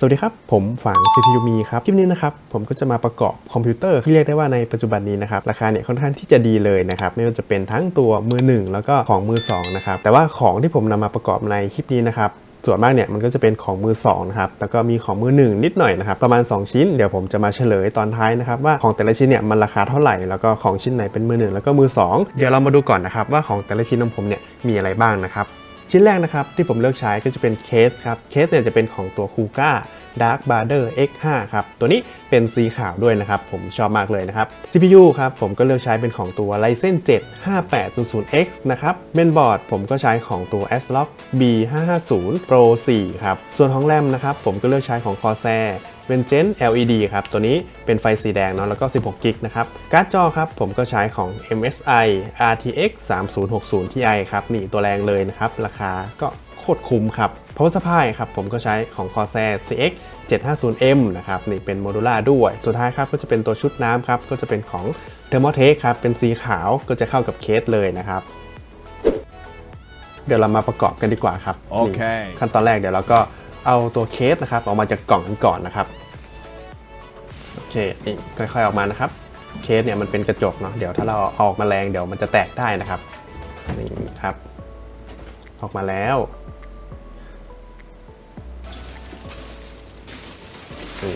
สวัสดีครับ ผมฝัง CPU มีครับ คลิปนี้นะครับ ผมก็จะมาประกอบคอมพิวเตอร์ที่เรียกได้ว่าในปัจจุบันนี้นะครับ ราคาเนี่ยค่อนข้างที่จะดีเลยนะครับ ไม่ว่าจะเป็นทั้งตัวมือหนึ่งแล้วก็ของมือสองนะครับ แต่ว่าของที่ผมนำมาประกอบในคลิปนี้นะครับส่วนมากเนี่ยมันก็จะเป็นของมือ2นะครับ แล้วก็มีของมือหนึ่งนิดหน่อยนะครับ ประมาณ 2 ชิ้น เดี๋ยวผมจะมาเฉลยตอนท้ายนะครับว่าของแต่ละชิ้นเนี่ยมันราคาเท่าไหร่ แล้วก็ของชิ้นไหนเป็นมือหนึ่งแล้วก็มือ 2 เดี๋ยวเรามาดูก่อนนะครับว่าของแต่ละชิ้นของผมเนี่ยมีอะไรบ้างนะครับ ชิ้นแรกนะครับที่ผมเลือกใช้ก็จะเป็นเคสครับ เคสเนี่ยจะเป็นของตัวคูก้า Dark b a r d e r X5 ครับ ตัวนี้เป็นสีขาวด้วยนะครับ ผมชอบมากเลยนะครับ CPU ครับ ผมก็เลือกใช้เป็นของตัว Ryzen 7 5800X นะครับเมนบอร์ดผมก็ใช้ของตัว ASRock B550 Pro 4 ครับ ส่วนของแรมนะครับ ผมก็เลือกใช้ของ Corsair เป็นเจน LED ครับ ตัวนี้เป็นไฟสีแดงเนาะแล้วก็ 16 กิกนะครับ การ์ดจอครับผมก็ใช้ของ MSI RTX 3060 Ti ครับนี่ตัวแรงเลยนะครับ ราคาก็โคตรคุ้มครับ power supply ครับผมก็ใช้ของ Corsair CX 750M นะครับนี่เป็นโมดูล่าด้วย สุดท้ายครับก็จะเป็นตัวชุดน้ำครับ ก็จะเป็นของ Thermaltake ครับ เป็นสีขาวก็จะเข้ากับเคสเลยนะครับเดี๋ยวเรามาประกอบกันดีกว่าครับ โอเคนี่ขั้นตอนแรกเดี๋ยวเราก็เอาตัวเคสนะครับออกมาจากกล่องกันก่อนนะครับโอ เคนี่ค่อยๆออกมานะครับ เคสเนี่ยมันเป็นกระจกเนาะเดี๋ยวถ้าเราออกมาแรงเดี๋ยวมันจะแตกได้นะครับนี่ครับ ออกมาแล้วนี่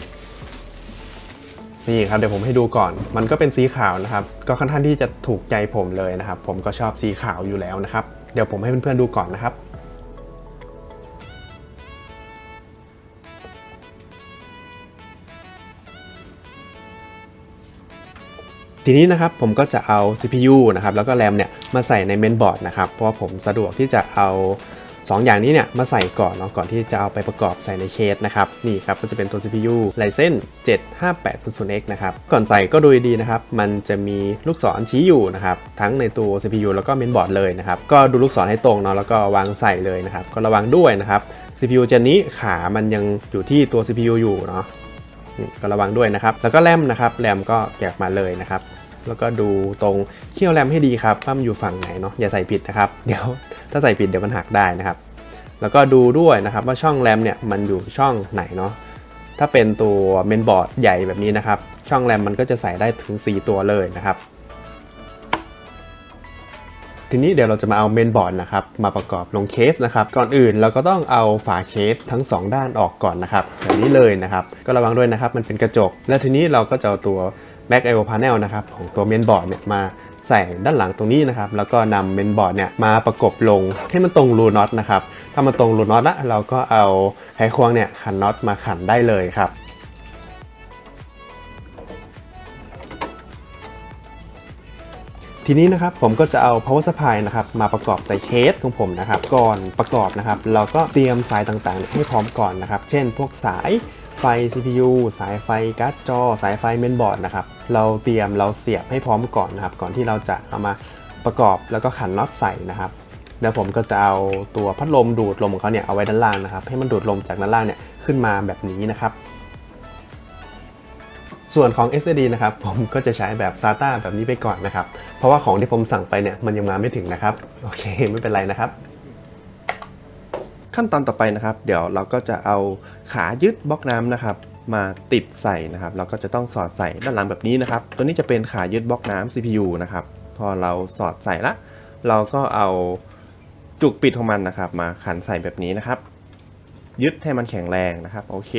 นี่ครับเดี๋ยวผมให้ดูก่อน มันก็เป็นสีขาวนะครับ ก็ค่อนข้างที่จะถูกใจผมเลยนะครับ ผมก็ชอบสีขาวอยู่แล้วนะครับ เดี๋ยวผมให้เพื่อนๆดูก่อนนะครับ ทีนี้นะครับผมก็จะเอา CPU นะครับแล้วก็แรมเนี่ยมาใส่ในเมนบอร์ดนะครับเพราะว่าผมสะดวกที่จะเอา 2 อย่างนี้เนี่ยมาใส่ก่อนเนาะก่อนที่จะเอาไปประกอบใส่ในเคสนะครับนี่ครับก็จะเป็นตัว CPU Ryzen 75800X นะครับก่อนใส่ก็ดูดีนะครับมันจะมีลูกศรชี้อยู่นะครับทั้งในตัว CPU แล้วก็เมนบอร์ดเลยนะครับก็ดูลูกศรให้ตรงเนาะแล้วก็วางใส่เลยนะครับก็ระวังด้วยนะครับ CPU เจนนี้ขามันยังอยู่ที่ตัว CPU อยู่เนาะ ก็ระวังด้วยนะครับ แล้วก็แรมนะครับแรมก็แกะมาเลยนะครับ แล้วก็ดูตรงเขี้ยวแรมให้ดีครับว่ามันอยู่ฝั่งไหนเนาะอย่าใส่ผิดนะครับ เดี๋ยวถ้าใส่ผิดเดี๋ยวมันหักได้นะครับ แล้วก็ดูด้วยนะครับว่าช่องแรมเนี่ยมันอยู่ช่องไหนเนาะถ้าเป็นตัวเมนบอร์ดใหญ่แบบนี้นะครับ ช่องแรมมันก็จะใส่ได้ถึง 4 ตัวเลยนะครับ ทีนี้เดี๋ยวเราจะมาเอาเมนบอร์ดนะครับมาประกอบลงเคสนะครับ ก่อนอื่นเราก็ต้องเอาฝาเคสทั้ง 2 ด้านออกก่อนนะครับแบบนี้เลยนะครับก็ระวังด้วยนะครับมันเป็นกระจก แล้วทีนี้เราก็จะเอาตัว Back I/O Panel นะครับของตัวเมนบอร์ดเนี่ยมาใส่ด้านหลังตรงนี้นะครับแล้วก็นำเมนบอร์ดเนี่ยมาประกบลงให้มันตรงรูน็อตนะครับถ้ามันตรงรูน็อตละเราก็เอาไขควงเนี่ยขันน็อตมาขันได้เลยครับ ทีนี้นะครับผมก็จะเอา power supply นะครับมาประกอบใส่เคสของผมนะครับก่อนประกอบนะครับเราก็เตรียมสายต่างๆ ให้พร้อมก่อนนะครับ เช่น พวกสายไฟ CPU สายไฟการ์ดจอ สายไฟเมนบอร์ดนะครับเราเตรียมเราเสียบให้พร้อมก่อนนะครับก่อนที่เราจะเอามาประกอบแล้วก็ขันน็อตใส่นะครับแล้วผมก็จะเอาตัวพัดลมดูดลมของเขาเนี่ยเอาไว้ด้านล่างนะครับให้มันดูดลมจากด้านล่างเนี่ยขึ้นมาแบบนี้นะครับ ส่วนของ SSD นะครับผมก็จะใช้แบบ SATA แบบนี้ไปก่อนนะครับ เพราะว่าของที่ผมสั่งไปเนี่ยมันยังมาไม่ถึงนะครับ โอเคไม่เป็นไรนะครับ ขั้นตอนต่อไปนะครับ เดี๋ยวเราก็จะเอาขายึดบล็อกน้ำนะครับ มาติดใส่นะครับ เราก็จะต้องสอดใส่ด้านหลังแบบนี้นะครับ ตัวนี้จะเป็นขายึดบล็อกน้ำ CPU นะครับ พอเราสอดใส่ละ เราก็เอาจุกปิดของมันนะครับ มาขันใส่แบบนี้นะครับ ยึดให้มันแข็งแรงนะครับ โอเค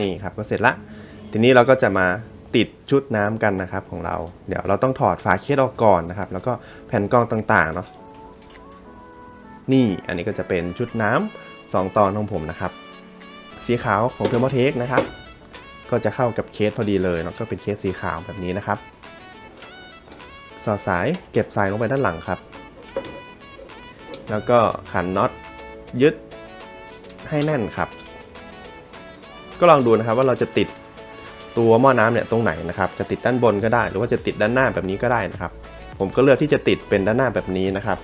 นี่ครับก็เสร็จละ ทีนี้เราก็จะมาติดชุดน้ำกันนะครับของเรา เดี๋ยวเราต้องถอดฝาเคสออกก่อนนะครับ แล้วก็แผ่นกรองต่างๆเนาะนี่อันนี้ก็จะเป็นชุดน้ำสองตอนของผมนะครับ สีขาวของเทอร์โมเทคนะครับ ก็จะเข้ากับเคสพอดีเลยแล้วก็เป็นเคสสีขาวแบบนี้นะครับ สอดสายเก็บสายลงไปด้านหลังครับ แล้วก็ขันน็อตยึดให้แน่นครับ ก็ลองดูนะครับว่าเราจะติดตัวหม้อน้ำเนี่ยตรงไหนนะครับ จะติดด้านบนก็ได้ หรือว่าจะติดด้านหน้าแบบนี้ก็ได้นะครับ ผมก็เลือกที่จะติดเป็นด้านหน้าแบบนี้นะครับ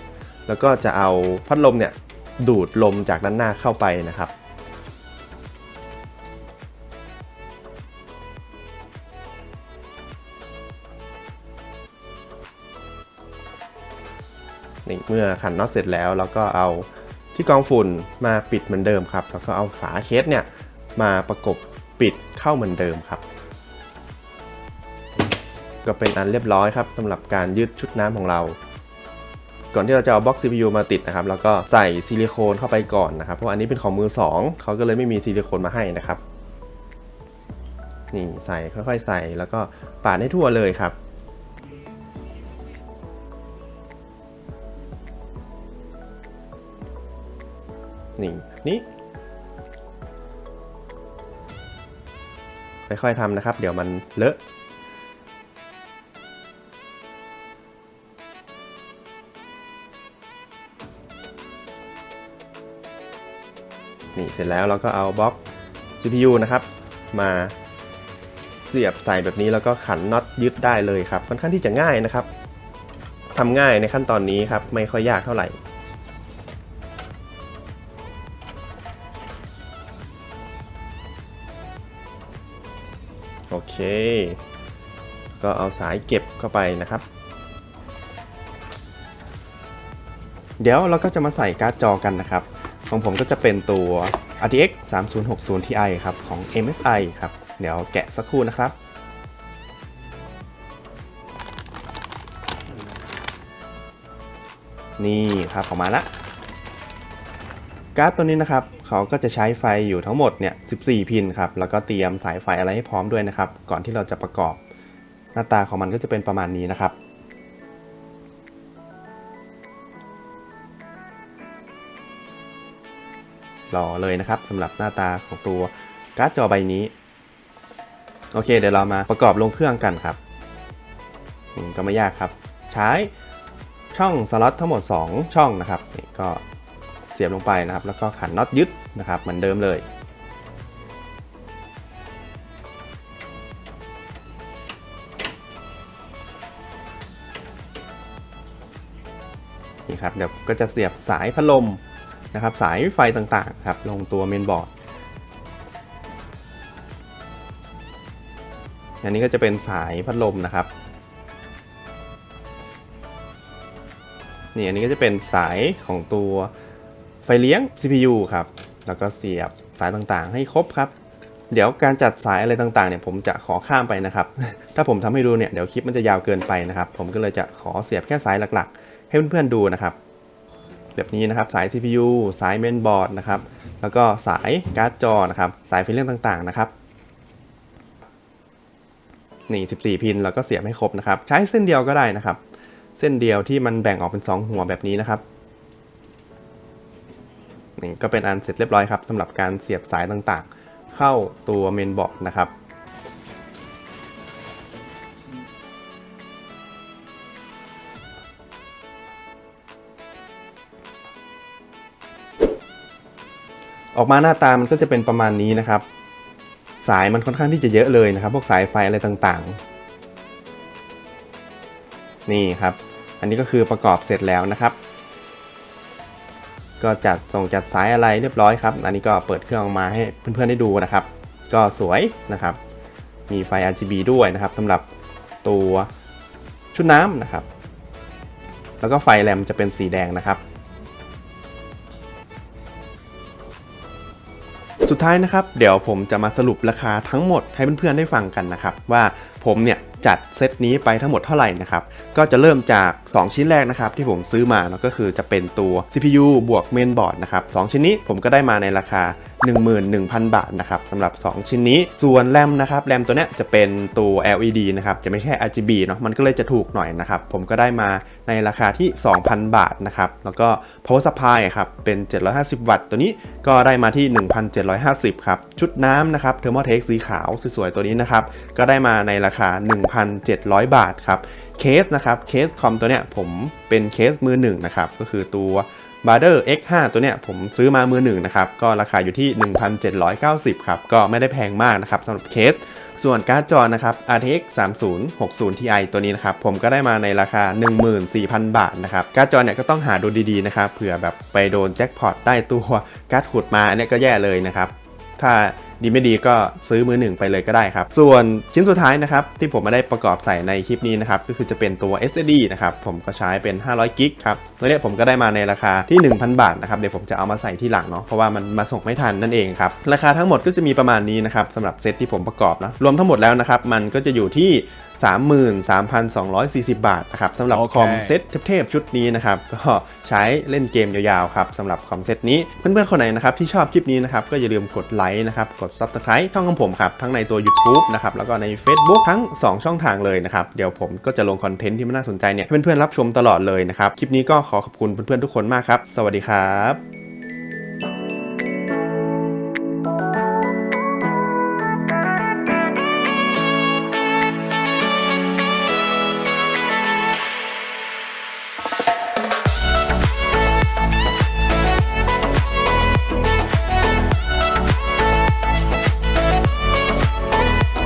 แล้วก็จะเอาพัดลมเนี่ยดูดลมจากด้านหน้าเข้าไปนะครับนี่เมื่อขันน็อตเสร็จแล้วเราก็เอาที่กองฝุ่นมาปิดเหมือนเดิมครับ แล้วก็เอาฝาเคสเนี่ย มาประกบปิดเข้าเหมือนเดิมครับ ก็เป็นอันเรียบร้อยครับสำหรับการยืดชุดน้ำของเรา ก่อนที่เราจะเอาบล็อก CPU มาติดนะครับแล้วก็ใส่ซิลิโคนเข้าไปก่อนนะครับ เพราะอันนี้เป็นของมือ 2เขาก็เลยไม่มีซิลิโคนมาให้นะครับนี่ใส่ค่อยๆ ใส่แล้วก็ปาดให้ทั่วเลยครับนี่นี่ ค่อยๆทำนะครับ เดี๋ยวมันเลอะนี่เสร็จแล้วเราก็เอาบล็อก CPU นะครับ มาเสียบใส่แบบนี้แล้วก็ขันน็อตยึดได้เลยครับค่อนข้างที่จะง่ายนะครับทำง่ายในขั้นตอนนี้ครับ ไม่ค่อยยากเท่าไหร่ โอเค ก็เอาสายเก็บเข้าไปนะครับ เดี๋ยวเราก็จะมาใส่การ์ดจอกันนะครับ ของผมก็จะเป็นตัว RTX 3060 Ti ครับ ของ MSI ครับ เดี๋ยวแกะสักครู่นะครับนี่ครับออกมาละการ์ดตัวนี้นะครับ เขาก็จะใช้ไฟอยู่ทั้งหมดเนี่ย 14 พินครับ แล้วก็เตรียมสายไฟอะไรให้พร้อมด้วยนะครับ ก่อนที่เราจะประกอบ หน้าตาของมันก็จะเป็นประมาณนี้นะครับรอเลยนะครับสำหรับหน้าตาของตัวการ์ดจอใบนี้ โอเค เดี๋ยวเรามาประกอบลงเครื่องกันครับก็ไม่ยากครับ ใช้ช่องสล็อตทั้งหมด 2 ช่องนะครับนี่ก็ สียบลงไปนะครับ แล้วก็ขันน็อตยึดนะครับเหมือนเดิมเลย นี่ครับเดี๋ยวก็จะเสียบสายพัดลมนะครับ สายไฟต่างๆครับลงตัวเมนบอร์ดอันนี้ก็จะเป็นสายพัดลมนะครับนี่อันนี้ก็จะเป็นสายของตัว ไฟเลี้ยง CPU ครับ แล้วก็เสียบสายต่างๆ ให้ครบครับ เดี๋ยวการจัดสายอะไรต่างๆเนี่ยผมจะขอข้ามไปนะครับ ถ้าผมทำให้ดูเนี่ยเดี๋ยวคลิปมันจะยาวเกินไปนะครับ ผมก็เลยจะขอเสียบแค่สายหลักๆ ให้เพื่อนๆดูนะครับ แบบนี้นะครับสาย CPU สายเมนบอร์ดนะครับ แล้วก็สายการ์ดจอนะครับ สายไฟเลี้ยงต่างๆนะครับนี่14 พินเราก็เสียบให้ครบนะครับ ใช้เส้นเดียวก็ได้นะครับ เส้นเดียวที่มันแบ่งออกเป็น 2 หัวแบบนี้นะครับ นี่ก็เป็นอันเสร็จเรียบร้อยครับสำหรับการเสียบสายต่างๆ เข้าตัวเมนบอร์ดนะครับออกมาหน้าตามันก็จะเป็นประมาณนี้นะครับ สายมันค่อนข้างที่จะเยอะเลยนะครับ พวกสายไฟอะไรต่างๆ นี่ครับ อันนี้ก็คือประกอบเสร็จแล้วนะครับ ก็จัดส่งจัดสายอะไรเรียบร้อยครับ อันนี้ก็เปิดเครื่องออกมาให้เพื่อนๆได้ดูนะครับ ก็สวยนะครับ มีไฟ RGB ด้วยนะครับสำหรับตัวชุดน้ำนะครับ แล้วก็ไฟแรมจะเป็นสีแดงนะครับ สุดท้ายนะครับ เดี๋ยวผมจะมาสรุปราคาทั้งหมดให้เพื่อนๆได้ฟังกันนะครับ ว่าผมเนี่ย จัดเซตนี้ไปทั้งหมดเท่าไหร่นะครับ ก็จะเริ่มจาก 2 ชิ้นแรกนะครับ ที่ผมซื้อมาเนาะก็คือจะเป็นตัว CPU บวกเมนบอร์ดนะครับสชิ้นนี้ผมก็ได้มาในราคา 11,000 บาทนะครับสำหรับ 2 ชิ้นนี้ ส่วนแรมนะครับแรมตัวเนี้ยจะเป็นตัว LED นะครับจะไม่ใช่ RGB เนาะมันก็เลยจะถูกหน่อยนะครับผมก็ได้มาในราคาที่ 2,000 บาทนะครับแล้วก็ power supply ครับเป็น 750 วัตต์ตัวนี้ก็ได้มาที่ 1,750 ครับ ชุดน้ำนะครับ thermaltake สีขาวสวยๆตัวนี้นะครับก็ได้มาในราคา 1,700 บาทครับเคสนะครับเคสคอมตัวเนี้ยผมเป็นเคสมือหนึ่งนะครับก็คือตัว b a r d e r X5 ตัวเนี้ยผมซื้อมามือหนึ่งนะครับ ก็ราคาอยู่ที่ 1,790 ครับ ก็ไม่ได้แพงมากนะครับสำหรับเคส ส่วนการ์ดจอนะครับ RTX 3060 Ti ตัวนี้นะครับ ผมก็ได้มาในราคา 14,000 บาทนะครับ การ์ดจอเนี่ยก็ต้องหาดูดีๆนะครับ เผื่อแบบไปโดนแจ็คพอตได้ตัวการ์ดขุดมาอันนี้ก็แย่เลยนะครับ ถ้าดีไม่ดีก็ซื้อมือหนึ่งไปเลยก็ได้ครับ ส่วนชิ้นสุดท้ายนะครับ ที่ผมมาได้ประกอบใส่ในคลิปนี้นะครับ ก็คือจะเป็นตัว SSD นะครับ ผมก็ใช้เป็น 500 กิกครับตัวเนี้ยผมก็ได้มาในราคาที่ 1,000 บาทนะครับ เดี๋ยวผมจะเอามาใส่ที่หลังเนาะเพราะว่ามันมาส่งไม่ทันนั่นเองครับ ราคาทั้งหมดก็จะมีประมาณนี้นะครับสำหรับเซตที่ผมประกอบนะรวมทั้งหมดแล้วนะครับมันก็จะอยู่ที่ 33,240 บาทนะครับสำหรับโอเคคอมเซตเทพๆชุดนี้นะครับ ก็ใช้เล่นเกมยาวๆครับสำหรับคอมเซตนี้ เพื่อนๆ คนไหนนะครับที่ชอบคลิปนี้นะครับ ก็อย่าลืมกดไลค์นะครับ กด Subscribe ช่องของผมครับ ทั้งในตัว YouTube นะครับ แล้วก็ใน Facebook ทั้ง 2 ช่องทางเลยนะครับ เดี๋ยวผมก็จะลงคอนเทนต์ที่มันน่าสนใจเนี่ยให้เพื่อนๆรับชมตลอดเลยนะครับคลิปนี้ก็ขอขอบคุณเพื่อนๆทุกคนมากครับสวัสดีครับ